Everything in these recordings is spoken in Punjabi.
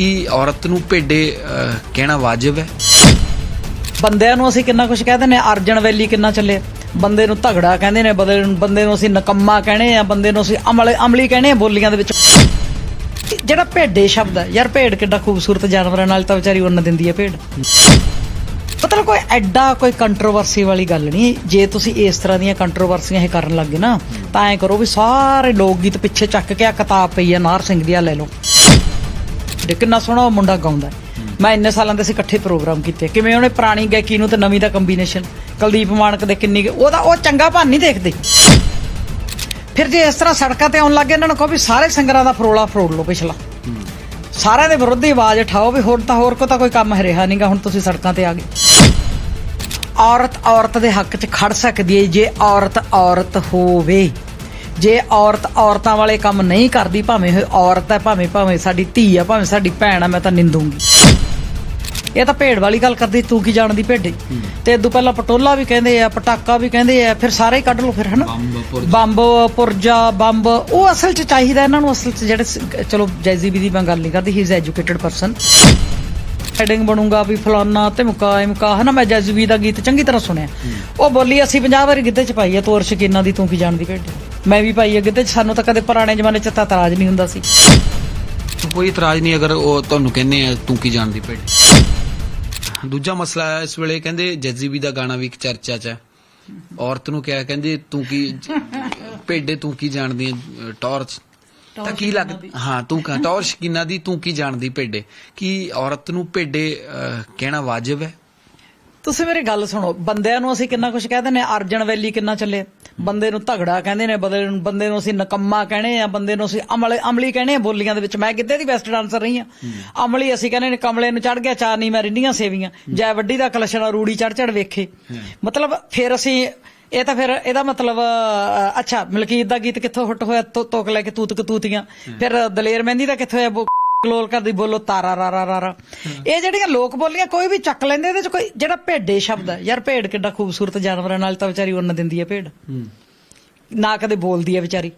ਕਿ ਔਰਤ ਨੂੰ ਭੇਡੇ ਕਹਿਣਾ ਵਾਜਬ ਹੈ? ਬੰਦਿਆਂ ਨੂੰ ਅਸੀਂ ਕਿੰਨਾ ਕੁਝ ਕਹਿੰਦੇ ਨੇ ਅਰਜਨ ਵੈਲੀ ਕਿੰਨਾ ਚੱਲੇ। ਬੰਦੇ ਨੂੰ ਧਗੜਾ ਕਹਿੰਦੇ ਨੇ, ਬੰਦੇ ਨੂੰ ਬੰਦੇ ਨੂੰ ਅਸੀਂ ਨਕੰਮਾ ਕਹਿੰਦੇ ਆ, ਬੰਦੇ ਨੂੰ ਅਸੀਂ ਅਮਲੇ ਅਮਲੀ ਕਹਿੰਦੇ ਆ ਬੋਲੀਆਂ ਦੇ ਵਿੱਚ। ਜਿਹੜਾ ਭੇਡੇ ਸ਼ਬਦ ਹੈ, ਯਾਰ ਭੇਡ ਕਿੱਡਾ ਖੂਬਸੂਰਤ ਜਾਨਵਰਾਂ ਨਾਲ ਤਾਂ ਵਿਚਾਰੀ ਉੰਨ ਦਿੰਦੀ ਹੈ ਭੇਡ। ਮਤਲਬ ਕੋਈ ਐਡਾ ਕੋਈ ਕੰਟਰੋਵਰਸੀ ਵਾਲੀ ਗੱਲ ਨਹੀਂ, ਜੇ ਤੁਸੀਂ ਇਸ ਤਰ੍ਹਾਂ ਦੀਆਂ ਕੰਟਰੋਵਰਸੀਆਂ ਇਹ ਕਰਨ ਲੱਗੇ ਨਾ, ਤਾਂ ਐ ਕਰੋ ਵੀ ਸਾਰੇ ਲੋਕ ਗੀਤ ਪਿੱਛੇ ਚੱਕ ਕੇ ਆ ਕਿਤਾਬ ਪਈ ਹੈ, ਨਾਰ ਸਿੰਘ ਦੀ ਆ ਲੈ ਲਓ। ਦੇ ਕਿੰਨਾ ਸੋਹਣਾ ਉਹ ਮੁੰਡਾ ਗਾਉਂਦਾ ਹੈ। ਮੈਂ ਇੰਨੇ ਸਾਲਾਂ ਦੇ ਅਸੀਂ ਇਕੱਠੇ ਪ੍ਰੋਗਰਾਮ ਕੀਤੇ। ਕਿਵੇਂ ਉਹਨੇ ਪੁਰਾਣੀ ਗਾਇਕੀ ਨੂੰ ਤੇ ਨਵੀਂ ਦਾ ਕੰਬੀਨੇਸ਼ਨ ਕੁਲਦੀਪ ਮਾਨਕ ਦੇ ਕਿੰਨੀ ਉਹਦਾ ਉਹ ਚੰਗਾ ਭੰਨ ਨਹੀਂ ਦੇਖਦੇ। ਫਿਰ ਜੇ ਇਸ ਤਰ੍ਹਾਂ ਸੜਕਾਂ ਤੇ ਆਉਣ ਲੱਗੇ ਇਹਨਾਂ ਨੂੰ ਕਹੋ ਵੀ ਸਾਰੇ ਸਿੰਗਰਾਂ ਦਾ ਫਰੋਲਾ ਫਰੋੜ ਲਓ ਪਿਛਲਾ। ਸਾਰਿਆਂ ਦੇ ਵਿਰੁੱਧ ਹੀ ਆਵਾਜ਼ ਉਠਾਓ ਵੀ ਹੁਣ ਤਾਂ ਹੋਰ ਕੋ ਤਾਂ ਕੋਈ ਕੰਮ ਰਿਹਾ ਨਹੀਂਗਾ ਹੁਣ ਤੁਸੀਂ ਸੜਕਾਂ ਤੇ ਆ ਗਏ। ਔਰਤ ਔਰਤ ਦੇ ਹੱਕ 'ਚ ਖੜ ਸਕਦੀ ਹੈ ਜੇ ਔਰਤ ਔਰਤ ਹੋਵੇ। ਜੇ ਔਰਤ ਔਰਤਾਂ ਵਾਲੇ ਕੰਮ ਨਹੀਂ ਕਰਦੀ ਭਾਵੇਂ ਉਹ ਔਰਤ ਹੈ ਭਾਵੇਂ ਭਾਵੇਂ ਸਾਡੀ ਧੀ ਆ ਭਾਵੇਂ ਸਾਡੀ ਭੈਣ ਆ ਮੈਂ ਤਾਂ ਨਿੰਦੂੰਗੀ। ਇਹ ਤਾਂ ਭੇਡ ਵਾਲੀ ਗੱਲ ਕਰਦੀ ਤੂੰ ਕੀ ਜਾਣਦੀ ਭੇਡੇ? ਤੇ ਇਦੋਂ ਪਹਿਲਾਂ ਪਟੋਲਾ ਵੀ ਕਹਿੰਦੇ ਆ ਪਟਾਕਾ ਵੀ ਕਹਿੰਦੇ ਆ ਫਿਰ ਸਾਰੇ ਹੀ ਕੱਢ ਲਓ ਫਿਰ ਹਨਾ? ਬੰਬ, ਪੁਰਜਾ। ਬੰਬ ਉਹ ਅਸਲ 'ਚ ਚਾਹੀਦਾ ਇਹਨਾਂ ਨੂੰ ਅਸਲ 'ਚ ਜਿਹੜੇ ਚਲੋ ਜੈਜ਼ੀਬੀ ਦੀ ਮੈਂ ਗੱਲ ਨਹੀਂ ਕਰਦੀ he is educated person heading ਬਣੂਗਾ ਵੀ ਫਲਾਨਾ ਤੇ ਮੁਕਾ ਇਮਕਾ ਹਨਾ? ਮੈਂ ਜੈਜ਼ਬੀ ਦਾ ਗੀਤ ਚੰਗੀ ਤਰ੍ਹਾਂ ਸੁਣਿਆ। ਉਹ ਬੋਲੀ ਅਸੀਂ 50 ਵਾਰੀ ਗਿੱਧੇ ਚ ਪਾਈ ਆ ਤੋਰ ਸ਼ਕੀਨਾ ਦੀ ਤੂੰ ਕੀ ਜਾਣਦੀ ਭੇਡੇ? ਮੈਂ ਵੀ ਆ ਗਿੱਧੇ ਚ ਸਾਨੂੰ ਤਾਂ ਕਦੇ ਪੁਰਾਣੇ ਜ਼ਮਾਨੇ ਚ ਤਾਂ ਇਤਰਾਜ਼ ਨਹੀਂ ਹੁੰਦਾ ਸੀ। ਕੋਈ ਇਤਰਾਜ਼ ਨਹੀਂ ਅਗਰ ਉਹ ਤੁਹਾਨੂੰ ਕਹਿੰਦੇ ਆ ਤੂੰ ਕੀ ਜਾਣਦੀ ਭੇਡੇ ਦੂਜਾ ਮਸਲਾ ਹੈ ਇਸ ਵੇਲੇ ਕਹਿੰਦੇ ਜੱਜੀਬੀ ਦਾ ਗਾਣਾ ਵੀ ਇੱਕ ਚਰਚਾ 'ਚ ਹੈ। ਔਰਤ ਨੂੰ ਕਿਹਾ ਕਹਿੰਦੇ ਤੂੰ ਕੀ ਭੇਡੇ ਤੂੰ ਕੀ ਜਾਣਦੀ ਹੈ ਟੌਰਚ? ਤਾਂ ਕੀ ਲੱਗ ਹਾਂ ਤੂੰ ਕਹ ਟੌਰ ਸ਼ਕੀਨਾ ਦੀ ਤੂੰ ਕੀ ਜਾਣਦੀ ਭੇਡੇ? ਕੀ ਔਰਤ ਨੂੰ ਭੇਡੇ ਕਹਿਣਾ ਵਾਜਬ ਹੈ? ਤੁਸੀਂ ਮੇਰੀ ਗੱਲ ਸੁਣੋ ਬੰਦਿਆਂ ਨੂੰ ਅਸੀਂ ਕਿੰਨਾ ਕੁਝ ਕਹਿੰਦੇ ਨੇ ਅਰਜਨ ਵੈਲੀ ਕਿੰਨਾ ਚੱਲੇ। ਬੰਦੇ ਨੂੰ ਧਗੜਾ ਕਹਿੰਦੇ ਨੇ ਬੰਦੇ ਨੂੰ ਬੰਦੇ ਨੂੰ ਅਸੀਂ ਨਕੰਮਾ ਕਹਿੰਦੇ ਆ ਬੰਦੇ ਨੂੰ ਅਸੀਂ ਅਮਲੇ ਅਮਲੀ ਕਹਿੰਦੇ ਆ ਬੋਲੀਆਂ ਦੇ ਵਿੱਚ ਮੈਂ ਕਿੱਦੇ ਦੀ ਬੈਸਟ ਡਾਂਸਰ ਰਹੀ ਆ। ਅਮਲੀ ਅਸੀਂ ਕਹਿੰਦੇ ਨੇ ਕਮਲੇ ਨੂੰ ਚੜ ਗਿਆ ਚਾਰ ਨਹੀਂ ਮੈਂ ਰਿੰਡੀਆਂ ਸੇਵੀਆਂ ਜੈ ਵੱਡੀ ਦਾ ਕਲਸ਼ਣਾ ਰੂੜੀ ਚੜ ਚੜ ਵੇਖੇ। ਮਤਲਬ ਫਿਰ ਅਸੀਂ ਇਹ ਤਾਂ ਫਿਰ ਇਹਦਾ ਮਤਲਬ ਅੱਛਾ ਮਲਕੀਤ ਦਾ ਗੀਤ ਕਿੱਥੋਂ ਹੁੱਟ ਹੋਇਆ? ਤੋਕ ਲੈ ਕੇ ਤੂਤ ਕਤੂਤੀਆਂ। ਫਿਰ ਦਲੇਰ ਮਹਿੰਦੀ ਦਾ ਕਿੱਥੋਂ ਹੋਇਆ? ਕਲੋਲ ਕਰਦੀ ਬੋਲੋ ਤਾਰਾ ਰਾ ਰਾ ਰਾ ਇਹ ਜਿਹੜੀਆਂ ਲੋਕ ਬੋਲੀਆਂ ਕੋਈ ਵੀ ਚੱਕ ਲੈਂਦੇ ਇਹਦੇ ਚ ਕੋਈ ਜਿਹੜਾ ਭੇਡੇ ਸ਼ਬਦ ਹੈ। ਯਾਰ ਭੇਡ ਕਿੱਡਾ ਖੂਬਸੂਰਤ ਜਾਨਵਰਾਂ ਨਾਲ ਤਾਂ ਵਿਚਾਰੀ ਉੰਨ ਦਿੰਦੀ ਹੈ ਭੇਡ। ਨਾ ਕਦੇ ਬੋਲਦੀ ਹੈ ਵਿਚਾਰੀ।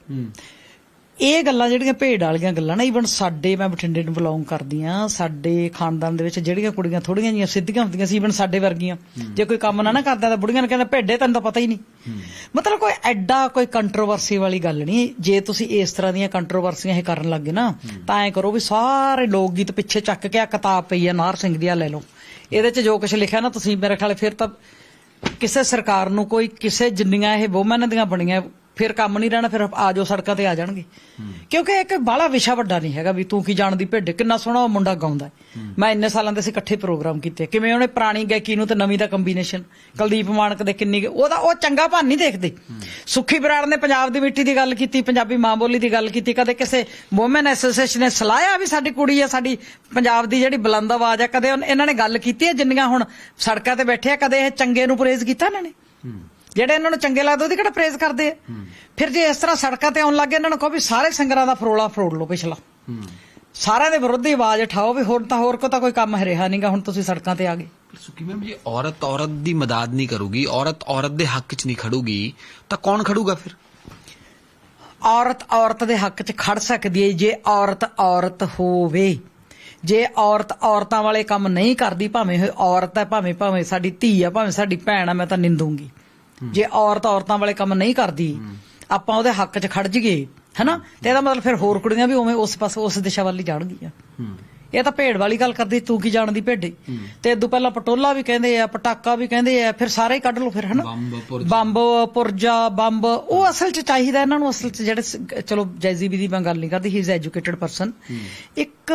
ਇਹ ਗੱਲਾਂ ਜਿਹੜੀਆਂ ਭੇਡ ਵਾਲੀਆਂ ਗੱਲਾਂ ਨਾ ਈਵਨ ਸਾਡੇ ਮੈਂ ਬਠਿੰਡੇ ਨੂੰ ਬਿਲੋਂਗ ਕਰਦੀ ਆ ਸਾਡੇ ਖਾਨਦਾਨ ਦੇ ਵਿੱਚ ਜਿਹੜੀਆਂ ਕੁੜੀਆਂ ਥੋੜੀਆਂ ਜੀਆਂ ਸਿੱਧੀਆਂ ਹੁੰਦੀਆਂ ਸੀ ਈਵਨ ਸਾਡੇ ਵਰਗੀਆਂ। ਜੇ ਕੋਈ ਕੰਮ ਨਾ ਨਾ ਕਰਦਾ ਤਾਂ ਬੁੜੀਆਂ ਨੂੰ ਕਹਿੰਦਾ ਭੇਡੇ ਤੈਨੂੰ ਤਾਂ ਪਤਾ ਹੀ ਨਹੀਂ। ਮਤਲਬ ਕੋਈ ਐਡਾ ਕੋਈ ਕੰਟਰੋਵਰਸੀ ਵਾਲੀ ਗੱਲ ਨਹੀਂ। ਜੇ ਤੁਸੀਂ ਇਸ ਤਰ੍ਹਾਂ ਦੀਆਂ ਕੰਟਰੋਵਰਸੀਆਂ ਇਹ ਕਰਨ ਲੱਗੇ ਨਾ ਤਾਂ ਐ ਕਰੋ ਵੀ ਸਾਰੇ ਲੋਕ ਗੀਤ ਪਿੱਛੇ ਚੱਕ ਕੇ ਆ ਕਿਤਾਬ ਪਈ ਆ ਨਾਰ ਸਿੰਘ ਦੀ ਆ ਲੈ ਲਓ। ਇਹਦੇ 'ਚ ਜੋ ਕੁਝ ਲਿਖਿਆ ਨਾ ਤੁਸੀਂ ਮੇਰੇ ਖਿਆਲ ਫਿਰ ਤਾਂ ਕਿਸੇ ਸਰਕਾਰ ਨੂੰ ਕੋਈ ਕਿਸੇ ਜਿੰਨੀਆਂ ਇਹ ਵੋਮਨ ਦੀਆਂ ਬਣੀਆਂ ਫਿਰ ਕੰਮ ਨਹੀਂ ਰਹਿਣਾ, ਫਿਰ ਆ ਜਾਓ ਸੜਕਾਂ ਤੇ ਆ ਜਾਣਗੇ। ਕਿਉਂਕਿ ਇੱਕ ਬਾਲਾ ਵਿਸ਼ਾ ਵੱਡਾ ਨਹੀਂ ਹੈਗਾ ਵੀ ਤੂੰ ਕੀ ਜਾਣਦੀ ਭੇਡੇ, ਕਿੰਨਾ ਸੋਹਣਾ ਉਹ ਮੁੰਡਾ ਗਾਉਂਦਾ ਮੈਂ ਇੰਨੇ ਸਾਲਾਂ ਦੇ ਅਸੀਂ ਇਕੱਠੇ ਪ੍ਰੋਗਰਾਮ ਕੀਤੇ। ਕਿਵੇਂ ਉਹਨੇ ਪੁਰਾਣੀ ਗਾਇਕੀ ਨੂੰ ਤੇ ਨਵੀਂ ਦਾ ਕੰਬੀਨੇਸ਼ਨ ਕੁਲਦੀਪ ਮਾਨਕ ਦੇ ਕਿੰਨੀ ਉਹਦਾ ਉਹ ਚੰਗਾ ਭਾਨ ਨਹੀਂ ਦੇਖਦੇ। ਸੁੱਖੀ ਬਰਾੜ ਨੇ ਪੰਜਾਬ ਦੀ ਮਿੱਟੀ ਦੀ ਗੱਲ ਕੀਤੀ, ਪੰਜਾਬੀ ਮਾਂ ਬੋਲੀ ਦੀ ਗੱਲ ਕੀਤੀ, ਕਦੇ ਕਿਸੇ ਵੂਮਨ ਐਸੋਸੀਏਸ਼ਨ ਨੇ ਸਲਾਹਿਆ ਵੀ ਸਾਡੀ ਕੁੜੀ ਆ, ਸਾਡੀ ਪੰਜਾਬ ਦੀ ਜਿਹੜੀ ਬੁਲੰਦ ਆਵਾਜ਼ ਆ, ਕਦੇ ਇਹਨਾਂ ਨੇ ਗੱਲ ਕੀਤੀ ਹੈ ਜਿੰਨੀਆਂ ਹੁਣ ਸੜਕਾਂ ਤੇ ਬੈਠੇ ਆ, ਕਦੇ ਇਹ ਚੰਗੇ ਨੂੰ ਪ੍ਰੇਜ਼ ਕੀਤਾ ਇਹਨਾਂ ਨੇ? ਜਿਹੜੇ ਇਹਨਾਂ ਨੂੰ ਚੰਗੇ ਲੱਗਦੇ ਉਹਦੀ ਕਿਹੜਾ ਪ੍ਰੇਜ਼ ਕਰਦੇ ਆ? ਫਿਰ ਜੇ ਇਸ ਤਰ੍ਹਾਂ ਸੜਕਾਂ ਤੇ ਆਉਣ ਲੱਗੇ ਇਹਨਾਂ ਨੂੰ ਕਹੋ ਵੀ ਸਾਰੇ ਸਿੰਗਰਾਂ ਦਾ ਫਰੋਲਾ ਫਰੋੜ ਲਓ ਪਿਛਲਾ। ਸਾਰਿਆਂ ਦੇ ਵਿਰੁੱਧ ਹੀ ਆਵਾਜ਼ ਉਠਾਓ ਵੀ ਹੁਣ ਤਾਂ ਹੋਰ ਕੋ ਤਾਂ ਕੋਈ ਕੰਮ ਰਿਹਾ ਨਹੀਂਗਾ ਹੁਣ ਤੁਸੀਂ ਸੜਕਾਂ ਤੇ ਆ ਗਏ। ਸੁਖੀ ਮੈਮ ਜੇ ਔਰਤ ਔਰਤ ਦੀ ਮਦਦ ਨਹੀਂ ਕਰੂਗੀ ਔਰਤ ਔਰਤ ਦੇ ਹੱਕ 'ਚ ਨਹੀਂ ਖੜੂਗੀ ਤਾਂ ਕੌਣ ਖੜੂਗਾ ਫਿਰ? ਔਰਤ ਔਰਤ ਦੇ ਹੱਕ 'ਚ ਖੜ ਸਕਦੀ ਹੈ ਜੇ ਔਰਤ ਔਰਤ ਹੋਵੇ। ਜੇ ਔਰਤ ਔਰਤਾਂ ਵਾਲੇ ਕੰਮ ਨਹੀਂ ਕਰਦੀ ਭਾਵੇਂ ਉਹ ਔਰਤ ਹੈ ਭਾਵੇਂ ਭਾਵੇਂ ਸਾਡੀ ਧੀ ਆ ਭਾਵੇਂ ਸਾਡੀ ਭੈਣ ਆ ਮੈਂ ਤਾਂ ਨਿੰਦੂੰਗੀ। ਜੇ ਔਰਤ ਔਰਤਾਂ ਵਾਲੇ ਕੰਮ ਨਹੀਂ ਕਰਦੀ ਆਪਾਂ ਉਹਦੇ ਹੱਕ 'ਚ ਖੜ ਜੀਏ ਹੈਨਾ? ਤੇ ਇਹਦਾ ਮਤਲਬ ਫਿਰ ਹੋਰ ਕੁੜੀਆਂ ਵੀ ਉਵੇਂ ਉਸ ਪਾਸੇ ਉਸ ਦਿਸ਼ਾ ਵੱਲ ਹੀ ਜਾਣਗੀਆਂ। ਇਹ ਤਾਂ ਭੇਡ ਵਾਲੀ ਗੱਲ ਕਰਦੀ ਤੂੰ ਕੀ ਜਾਣਦੀ ਭੇਡੇ? ਤੇ ਇਦੋਂ ਪਹਿਲਾਂ ਪਟੋਲਾ ਵੀ ਕਹਿੰਦੇ ਆ ਪਟਾਕਾ ਵੀ ਕਹਿੰਦੇ ਆ ਫਿਰ ਸਾਰੇ ਹੀ ਕੱਢ ਲਓ ਫਿਰ ਹਨਾ? ਬੰਬ, ਪੁਰਜਾ। ਬੰਬ ਉਹ ਅਸਲ 'ਚ ਚਾਹੀਦਾ ਇਹਨਾਂ ਨੂੰ ਅਸਲ 'ਚ ਜਿਹੜੇ ਚਲੋ ਜੈਜ਼ੀਬੀ ਦੀ ਮੈਂ ਗੱਲ ਨਹੀਂ ਕਰਦੀ ਹੀ ਇਜ਼ ਐਜੂਕੇਟਿਡ ਪਰਸਨ ਇੱਕ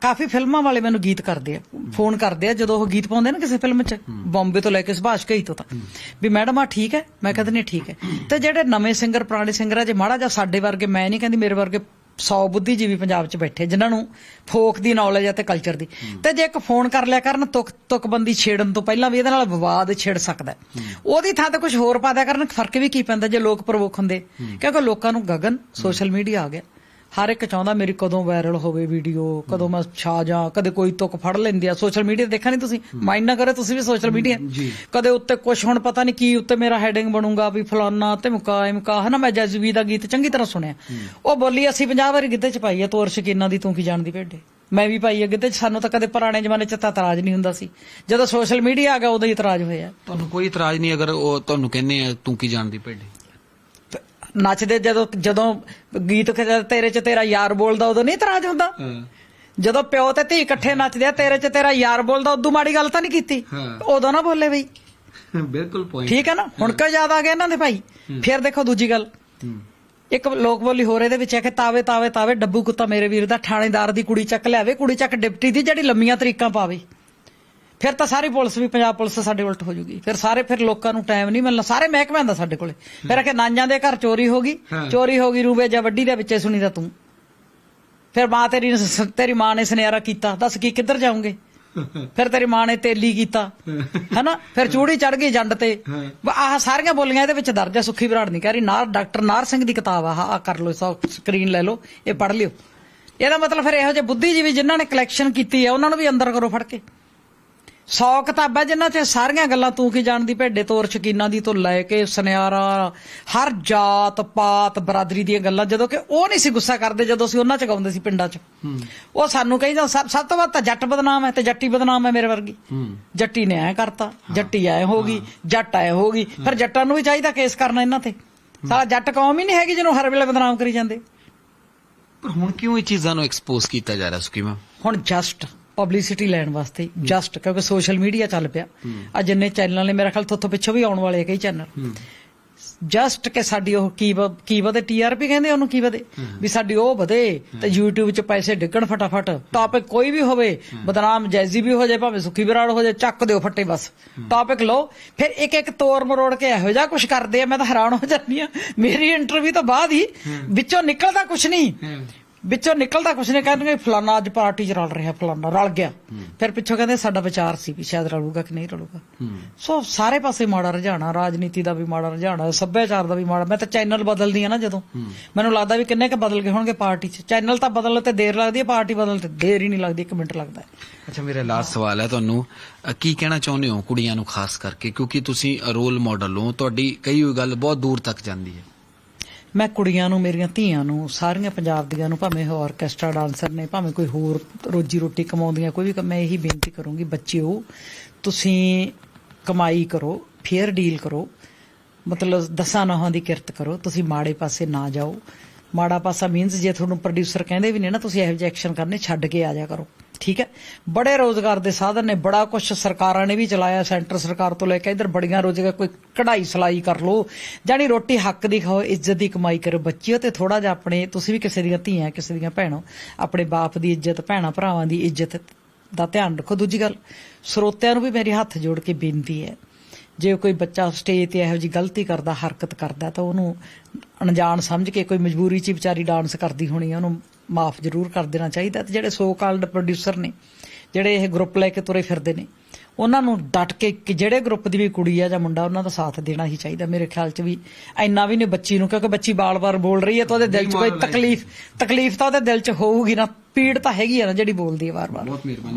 ਕਾਫੀ ਫਿਲਮਾਂ ਵਾਲੇ ਮੈਨੂੰ ਗੀਤ ਕਰਦੇ ਆ, ਫੋਨ ਕਰਦੇ ਆ, ਜਦੋਂ ਉਹ ਗੀਤ ਪਾਉਂਦੇ ਨਾ ਕਿਸੇ ਫਿਲਮ 'ਚ, ਬੰਬੇ ਤੋਂ ਲੈ ਕੇ ਸੁਭਾਸ਼ ਕਈ ਤੋਂ ਤਾਂ। ਵੀ ਮੈਡਮ ਆ ਠੀਕ ਹੈ? ਮੈਂ ਕਹਿੰਦੀ ਨਹੀਂ ਠੀਕ ਹੈ। ਤੇ ਜਿਹੜੇ ਨਵੇਂ ਸਿੰਗਰ, ਪੁਰਾਣੇ ਸਿੰਗਰ ਆ, ਜੇ ਮਾੜਾ ਜਿਹਾ ਸਾਡੇ ਵਰਗੇ, ਮੈਂ ਨਹੀਂ ਕਹਿੰਦੀ ਮੇਰੇ ਵਰਗੇ 100 ਬੁੱਧੀਜੀਵੀ ਪੰਜਾਬ 'ਚ ਬੈਠੇ, ਜਿਨ੍ਹਾਂ ਨੂੰ ਫੋਕ ਦੀ ਨੌਲੇਜ ਹੈ ਤੇ ਕਲਚਰ ਦੀ। ਤੇ ਜੇ ਇੱਕ ਫੋਨ ਕਰ ਲਿਆ ਕਰਨ, ਤੁਕ, ਤੁਕਬੰਦੀ ਛੇੜਨ ਤੋਂ ਪਹਿਲਾਂ ਵੀ ਇਹਦੇ ਨਾਲ ਵਿਵਾਦ ਛਿੜ ਸਕਦਾ ਉਹਦੀ ਥਾਂ ਤੇ ਕੁਝ ਹੋਰ ਪਾ ਦਿਆ ਕਰਨ, ਫ਼ਰਕ ਵੀ ਕੀ ਪੈਂਦਾ ਜੇ ਲੋਕ ਪ੍ਰਵੋਕ ਹੁੰਦੇ? ਕਿਉਂਕਿ ਲੋਕਾਂ ਨੂੰ ਗਗਨ ਸੋਸ਼ਲ ਮੀਡੀਆ ਆ ਗਿਆ। ਹਰ ਇੱਕ ਚਾਹੁੰਦਾ ਮੇਰੀ ਕਦੋਂ ਵਾਇਰਲ ਹੋਵੇ ਵੀਡੀਓ ਕਦੋਂ ਮੈਂ ਛਾ ਜਾ ਕਦੇ ਕੋਈ ਤੁਕ ਫੜ ਲੈਂਦੇ ਆ ਸੋਸ਼ਲ ਮੀਡੀਆ ਦੇਖਿਆ ਨਹੀਂ ਤੁਸੀਂ? ਮਾਈਂਡ ਨਾ ਕਰੋ ਤੁਸੀਂ ਵੀ ਸੋਸ਼ਲ ਮੀਡੀਆ ਕਦੇ ਉੱਤੇ ਕੁਝ ਹੁਣ ਪਤਾ ਨਹੀਂ ਕੀ ਉੱਤੇ ਮੇਰਾ ਹੈਡਿੰਗ ਬਣੂਗਾ ਵੀ ਫਲਾਨਾ ਤੇ ਮੁਕਾ ਇਮਕਾ ਹਨਾ ਮੈਂ ਜਜ਼ਬੀ ਦਾ ਗੀਤ ਚੰਗੀ ਤਰ੍ਹਾਂ ਸੁਣਿਆ। ਉਹ ਬੋਲੀ ਅਸੀਂ 50 ਵਾਰੀ ਗਿੱਧੇ ਚ ਪਾਈ ਆ ਤੋਰ ਸ਼ਕੀਨਾ ਦੀ ਤੂੰ ਕੀ ਜਾਣਦੀ ਭੇਡੇ? ਮੈਂ ਵੀ ਪਾਈ ਅੱਗੇ ਤੇ ਸਾਨੂੰ ਤਾਂ ਕਦੇ ਪੁਰਾਣੇ ਜ਼ਮਾਨੇ ਚ ਤਾਂ ਇਤਰਾਜ਼ ਨਹੀਂ ਹੁੰਦਾ ਸੀ। ਜਦੋਂ ਸੋਸ਼ਲ ਮੀਡੀਆ ਆ ਗਿਆ ਉਦੋਂ ਹੀ ਇਤਰਾਜ਼ ਹੋਇਆ। ਤੁਹਾਨੂੰ ਕੋਈ ਇਤਰਾਜ਼ ਨਹੀਂ ਅਗਰ ਉਹ ਤੁਹਾਨੂੰ ਕਹਿੰਦੇ ਆ ਤੂੰ ਕੀ ਜਾਣਦੀ ਭੇਡੇ? ਨੱਚਦੇ ਜਦੋਂ ਜਦੋਂ ਗੀਤ ਖ- ਤੇਰੇ ਚ ਤੇਰਾ ਯਾਰ ਬੋਲਦਾ ਉਦੋਂ ਨਹੀਂ ਇਤਰਾਜ਼ ਹੁੰਦਾ? ਜਦੋਂ ਪਿਓ ਤੇ ਧੀ ਇਕੱਠੇ ਨੱਚਦੇ ਆ ਤੇਰੇ ਚ ਤੇਰਾ ਯਾਰ ਬੋਲਦਾ ਉਦੋਂ ਮਾੜੀ ਗੱਲ ਤਾਂ ਨਹੀਂ ਕੀਤੀ। ਉਦੋਂ ਨਾ ਬੋਲੇ ਬਈ। ਬਿਲਕੁਲ ਪੁਆਇੰਟ ਠੀਕ ਹੈ ਨਾ? ਹੁਣ ਕਿਉਂ ਯਾਦ ਆ ਗਿਆ ਇਹਨਾਂ ਦੇ ਭਾਈ? ਫਿਰ ਦੇਖੋ ਦੂਜੀ ਗੱਲ। ਇੱਕ ਲੋਕ ਬੋਲੀ ਹੋਰ ਇਹਦੇ ਵਿੱਚ ਹੈ ਕਿ ਤਾਵੇ ਤਾਵੇ ਤਾਵੇ ਡੱਬੂ ਕੁੱਤਾ ਮੇਰੇ ਵੀਰ ਦਾ ਥਾਣੇਦਾਰ ਦੀ ਕੁੜੀ ਚੱਕ ਲਿਆਵੇ ਕੁੜੀ ਚੱਕ ਡਿਪਟੀ ਦੀ ਜਿਹੜੀ ਲੰਮੀਆਂ ਤਰੀਕਾਂ ਪਾਵੇ। ਫਿਰ ਤਾਂ ਸਾਰੀ ਪੁਲਿਸ ਵੀ ਪੰਜਾਬ ਪੁਲਿਸ ਸਾਡੇ ਉਲਟ ਹੋ ਜੂਗੀ। ਫਿਰ ਸਾਰੇ ਫਿਰ ਲੋਕਾਂ ਨੂੰ ਟਾਈਮ ਨਹੀਂ ਮਿਲਣਾ। ਸਾਰੇ ਮਹਿਕਮਿਆਂ ਦਾ ਸਾਡੇ ਕੋਲੇ। ਫਿਰ ਆ ਕੇ ਨਾਂਜਾਂ ਦੇ ਘਰ ਚੋਰੀ ਹੋ ਗਈ। ਚੋਰੀ ਹੋ ਗਈ ਰੂਬੇ ਜਾਂ ਵੱਡੀ ਦੇ ਵਿੱਚੇ ਸੁਣੀ ਤਾਂ ਤੂੰ। ਫਿਰ ਮਾਂ ਤੇਰੀ ਤੇਰੀ ਮਾਂ ਨੇ ਸੁਨਿਆਰਾ ਕੀਤਾ। ਦੱਸ ਕੀ ਕਿੱਧਰ ਜਾਉਂਗੇ ਫਿਰ ਤੇਰੀ ਮਾਂ ਨੇ ਤੇਲੀ ਕੀਤਾ। ਹੈਨਾ? ਫਿਰ ਚੂੜੀ ਚੜ ਗਈ ਜੰਡ ਤੇ। ਆਹ ਸਾਰੀਆਂ ਬੋਲੀਆਂ ਇਹਦੇ ਵਿੱਚ ਦਰਜ ਹੈ ਸੁੱਖੀ ਬਰਾੜ ਨਹੀਂ ਕਹਿ ਰਹੀ ਨਾਰ ਡਾਕਟਰ ਨਾਰ ਸਿੰਘ ਦੀ ਕਿਤਾਬ ਆ। ਆਹ ਕਰ ਲਓ ਸੌ ਸਕਰੀਨ ਲੈ ਲਓ ਇਹ ਪੜ੍ਹ ਲਿਓ। ਇਹਦਾ ਮਤਲਬ ਫਿਰ ਇਹੋ ਜਿਹੇ ਬੁੱਧੀਜੀਵੀ ਜਿਨ੍ਹਾਂ ਨੇ ਕਲੈਕਸ਼ਨ ਕੀਤੀ ਹੈ ਉਹਨਾਂ ਨੂੰ ਵੀ ਅੰਦਰ ਕਰੋ ਫੜ ਕੇ। 100 ਕਿਤਾਬਾਂ ਜਿਨ੍ਹਾਂ 'ਚ ਸਾਰੀਆਂ ਗੱਲਾਂ ਤੂੰ ਕੀ ਜਾਣਦੀ ਭੇਡੇ ਤੋਰ ਸ਼ਕੀਨਾਂ ਦੀ ਤੋਂ ਲੈ ਕੇ ਸੁਨਿਆਰਾ ਹਰ ਜਾਤ ਪਾਤ ਬਰਾਦਰੀ ਦੀਆਂ ਗੱਲਾਂ ਜਦੋਂ ਕਿ ਉਹ ਨਹੀਂ ਸੀ ਗੁੱਸਾ ਕਰਦੇ ਜਦੋਂ ਅਸੀਂ ਉਹਨਾਂ 'ਚ ਗਾਉਂਦੇ ਸੀ ਪਿੰਡਾਂ 'ਚ। ਉਹ ਸਾਨੂੰ ਕਹਿੰਦਾ ਸਭ ਤੋਂ ਵੱਧ ਤਾਂ ਜੱਟ ਬਦਨਾਮ ਹੈ ਤੇ ਜੱਟੀ ਬਦਨਾਮ ਹੈ ਮੇਰੇ ਵਰਗੀ। ਜੱਟੀ ਨੇ ਐ ਕਰਤਾ ਜੱਟੀ ਐ ਹੋ ਗਈ ਜੱਟ ਐ ਹੋ ਗਈ। ਫਿਰ ਜੱਟਾਂ ਨੂੰ ਵੀ ਚਾਹੀਦਾ ਕੇਸ ਕਰਨਾ ਇਹਨਾਂ ਤੇ। ਸਾਲਾ ਜੱਟ ਕੌਮ ਹੀ ਨਹੀਂ ਹੈਗੀ ਜਿਹਨੂੰ ਹਰ ਵੇਲੇ ਬਦਨਾਮ ਕਰੀ ਜਾਂਦੇ। ਪਰ ਹੁਣ ਕਿਉਂ ਇਹ ਚੀਜ਼ਾਂ ਨੂੰ ਐਕਸਪੋਜ਼ ਕੀਤਾ ਜਾ ਰਿਹਾ ਸੁਕੀਮਾ ਹੁਣ ਜਸਟ ਪਬਲਿਸਿਟੀ ਲੈਣ ਵਾਸਤੇ ਜਸਟ ਕਿਉਂਕਿ ਸੋਸ਼ਲ ਮੀਡੀਆ ਚੱਲ ਪਿਆ। ਆ ਜਿੰਨੇ ਚੈਨਲ ਨੇ, ਮੇਰਾ ਖਿਆਲ ਥੋਥੋਂ ਪਿੱਛੋਂ ਵੀ ਆਉਣ ਵਾਲੇ ਕਈ ਚੈਨਲ ਜਸਟ ਕਿ ਸਾਡੀ ਉਹ ਕੀ ਕੀ ਵਧੇ ਟੀਆਰਪੀ ਕਹਿੰਦੇ ਉਹਨੂੰ ਕੀ ਵਧੇ ਵੀ ਸਾਡੀ ਉਹ ਵਧੇ ਤੇ YouTube 'ਚ ਪੈਸੇ ਡਿੱਗਣ ਫਟਾਫਟ। ਟਾਪਿਕ ਕੋਈ ਵੀ ਹੋਵੇ, ਬਦਨਾਮ ਜੈਜ਼ੀ ਵੀ ਹੋ ਜਾਏ, ਭਾਵੇਂ ਸੁਖੀ ਬਰਾੜ ਹੋ ਜਾਏ, ਚੱਕ ਦਿਓ ਫੱਟੇ ਬਸ। ਟਾਪਿਕ ਲਓ, ਫਿਰ ਇੱਕ ਇੱਕ ਤੋਰ ਮਰੋੜ ਕੇ ਇਹੋ ਜਿਹਾ ਕੁਝ ਕਰਦੇ ਆ, ਮੈਂ ਤਾਂ ਹੈਰਾਨ ਹੋ ਜਾਂਦੀ ਆ ਮੇਰੀ ਇੰਟਰਵਿਊ ਤੋਂ ਬਾਅਦ ਹੀ ਵਿੱਚੋਂ ਨਿਕਲਦਾ ਕੁਝ ਨਹੀਂ। ਵਿੱਚੋਂ ਨਿਕਲਦਾ ਕੁਛ ਨਹੀਂ ਕਹਿੰਦੇ ਫਲਾਨਾ ਅੱਜ ਪਾਰਟੀ ਚ ਰਲ ਰਿਹਾ ਫਲਾਨਾ ਰਲ ਗਿਆ। ਫਿਰ ਪਿੱਛੋਂ ਕਹਿੰਦੇ ਸਾਡਾ ਵਿਚਾਰ ਸੀ ਵੀ ਸ਼ਾਇਦ ਰਲੂਗਾ ਕਿ ਨਹੀਂ ਰਲੂਗਾ। ਸੋ ਸਾਰੇ ਪਾਸੇ ਮਾੜਾ ਰੁਝਾਣਾ ਰਾਜਨੀਤੀ ਦਾ ਵੀ ਮਾੜਾ ਰੁਝਾਣਾ ਸੱਭਿਆਚਾਰ ਦਾ ਵੀ ਮਾੜਾ। ਮੈਂ ਤਾਂ ਚੈਨਲ ਬਦਲਦੀ ਆ ਨਾ ਜਦੋਂ। ਮੈਨੂੰ ਲੱਗਦਾ ਵੀ ਕਿੰਨੇ ਕ ਬਦਲ ਗਏ ਹੋਣਗੇ ਪਾਰਟੀ ਚ। ਚੈਨਲ ਤਾਂ ਬਦਲਣ ਤੇ ਦੇਰ ਲੱਗਦੀ ਹੈ ਪਾਰਰਟੀ ਬਦਲਣ ਤੇ ਦੇਰ ਹੀ ਨਹੀਂ ਲੱਗਦੀ 1 ਮਿੰਟ ਲੱਗਦਾ। ਅੱਛਾ ਮੇਰਾ ਲਾਸਟ ਸਵਾਲ ਹੈ ਤੁਹਾਨੂੰ। ਕੀ ਕਹਿਣਾ ਚਾਹੁੰਦੇ ਹੋ ਕੁੜੀਆਂ ਨੂੰ ਖਾਸ ਕਰਕੇ? ਕਿਉਂਕਿ ਤੁਸੀਂ ਰੋਲ ਮਾਡਲ ਹੋ ਤੁਹਾਡੀ ਕਹੀ ਹੋਈ ਗੱਲ ਬਹੁਤ ਦੂਰ ਤੱਕ ਜਾਂਦੀ ਹੈ। ਮੈਂ ਕੁੜੀਆਂ ਨੂੰ, ਮੇਰੀਆਂ ਧੀਆਂ ਨੂੰ, ਸਾਰੀਆਂ ਪੰਜਾਬ ਦੀਆਂ ਨੂੰ, ਭਾਵੇਂ ਉਹ ਆਰਕੈਸਟਰਾ ਡਾਂਸਰ ਨੇ, ਭਾਵੇਂ ਕੋਈ ਹੋਰ ਰੋਜੀ ਰੋਟੀ ਕਮਾਉਂਦੀਆਂ, ਕੋਈ ਵੀ ਮੈਂ ਇਹੀ ਬੇਨਤੀ ਕਰੂੰਗੀ, ਬੱਚਿਓ, ਤੁਸੀਂ ਕਮਾਈ ਕਰੋ ਫੇਅਰ ਡੀਲ ਕਰੋ, ਮਤਲਬ ਦਸਾਂ ਨਹਾਂ ਦੀ ਕਿਰਤ ਕਰੋ, ਤੁਸੀਂ ਮਾੜੇ ਪਾਸੇ ਨਾ ਜਾਓ। ਮਾੜਾ ਪਾਸਾ ਮੀਨਸ ਜੇ ਤੁਹਾਨੂੰ ਪ੍ਰੋਡਿਊਸਰ ਕਹਿੰਦੇ ਵੀ ਨੇ ਨਾ, ਤੁਸੀਂ ਇਹੋ ਜਿਹੇ ਐਕਸ਼ਨ ਕਰਨੇ, ਛੱਡ ਕੇ ਆ ਜਾ ਕਰੋ। ਠੀਕ ਹੈ। ਬੜੇ ਰੋਜ਼ਗਾਰ ਦੇ ਸਾਧਨ ਨੇ, ਬੜਾ ਕੁਝ ਸਰਕਾਰਾਂ ਨੇ ਵੀ ਚਲਾਇਆ, ਸੈਂਟਰ ਸਰਕਾਰ ਤੋਂ ਲੈ ਕੇ ਇਧਰ ਬੜੀਆਂ ਰੋਜ਼ਗਾਰ ਕੋਈ ਕਢਾਈ ਸਲਾਈ ਕਰ ਲੋ ਜਾਨੀ ਰੋਟੀ ਹੱਕ ਦੀ ਖਾਓ, ਇੱਜ਼ਤ ਦੀ ਕਮਾਈ ਕਰੋ ਬੱਚਿਓ ਤੇ ਥੋੜਾ ਜਿਹਾ ਆਪਣੇ, ਤੁਸੀਂ ਵੀ ਕਿਸੇ ਦੀਆਂ ਧੀਆਂ, ਕਿਸੇ ਦੀਆਂ ਭੈਣਾਂ, ਆਪਣੇ ਬਾਪ ਦੀ ਇੱਜ਼ਤ, ਭੈਣਾਂ, ਭਰਾਵਾਂ ਦੀ ਇੱਜ਼ਤ ਦਾ ਧਿਆਨ ਰੱਖੋ। ਦੂਜੀ ਗੱਲ, ਸਰੋਤਿਆਂ ਨੂੰ ਵੀ ਮੇਰੇ ਹੱਥ ਜੋੜ ਕੇ ਬੇਨਤੀ ਹੈ, ਜੇ ਕੋਈ ਬੱਚਾ ਸਟੇਜ ਤੇ ਇਹੋ ਜੀ ਗਲਤੀ ਕਰਦਾ, ਹਰਕਤ ਕਰਦਾ, ਤਾਂ ਉਹਨੂੰ ਅਣਜਾਣ ਸਮਝ ਕੇ, ਕੋਈ ਮਜਬੂਰੀ 'ਚ ਵਿਚਾਰੀ ਡਾਂਸ ਕਰਦੀ ਹੋਣੀ ਉਹਨੂੰ ਮਾਫ ਜ਼ਰੂਰ ਕਰ ਦੇਣਾ ਚਾਹੀਦਾ ਤੇ ਜਿਹੜੇ ਸੋ ਕਾਲਡ ਪ੍ਰੋਡਿਊਸਰ ਨੇ ਜਿਹੜੇ ਇਹ ਗਰੁੱਪ ਲੈ ਕੇ ਤੁਰੇ ਫਿਰਦੇ ਨੇ ਉਹਨਾਂ ਨੂੰ ਡਟ ਕੇ ਕਿ ਜਿਹੜੇ ਗਰੁੱਪ ਦੀ ਵੀ ਕੁੜੀ ਆ ਜਾਂ ਮੁੰਡਾ ਉਹਨਾਂ ਦਾ ਸਾਥ ਦੇਣਾ ਹੀ ਚਾਹੀਦਾ ਮੇਰੇ ਖਿਆਲ 'ਚ ਵੀ। ਇੰਨਾ ਵੀ ਨਹੀਂ ਬੱਚੀ ਨੂੰ ਕਿਉਂਕਿ ਬੱਚੀ ਬਾਰ-ਬਾਰ ਬੋਲ ਰਹੀ ਹੈ ਤਾਂ ਉਹਦੇ ਦਿਲ 'ਚ ਕੋਈ ਤਕਲੀਫ ਤਕਲੀਫ ਤਾਂ ਉਹਦੇ ਦਿਲ 'ਚ ਹੋਊਗੀ ਨਾ ਪੀੜ ਤਾਂ ਹੈਗੀ ਆ ਨਾ ਜਿਹੜੀ ਬੋਲਦੀ ਹੈ ਵਾਰ-ਵਾਰ ਬਹੁਤ ਮਿਹਰਬਾਨੀ।